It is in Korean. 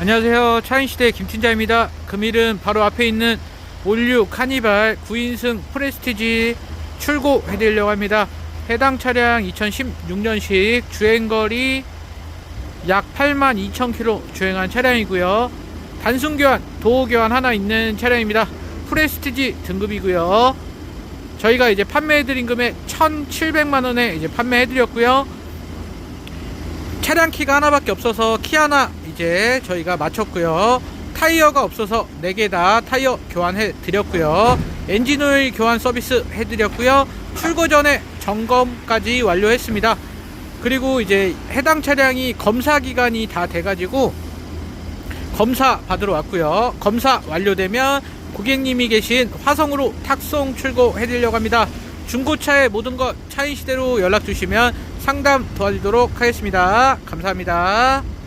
안녕하세요. 차인시대 김팀장입니다. 금일은 바로 앞에 있는 올류 카니발 9인승 프레스티지 출고해 드리려고 합니다. 해당 차량 2016년식 주행거리 약 8만 2천 킬로 주행한 차량이고요. 단순 교환, 도어 교환 하나 있는 차량입니다. 프레스티지 등급이고요. 저희가 이제 판매해 드린 금액 1,700만 원에 이제 판매해 드렸고요. 차량 키가 하나밖에 없어서 키 하나 이제 저희가 맞췄고요. 타이어가 없어서 4개 다 타이어 교환해 드렸고요. 엔진오일 교환 서비스 해 드렸고요. 출고 전에 점검까지 완료했습니다. 그리고 이제 해당 차량이 검사 기간이 다 돼가지고 검사 받으러 왔고요. 검사 완료되면 고객님이 계신 화성으로 탁송 출고해 드리려고 합니다. 중고차의 모든 것 차인 시대로 연락 주시면 상담 도와드리도록 하겠습니다. 감사합니다.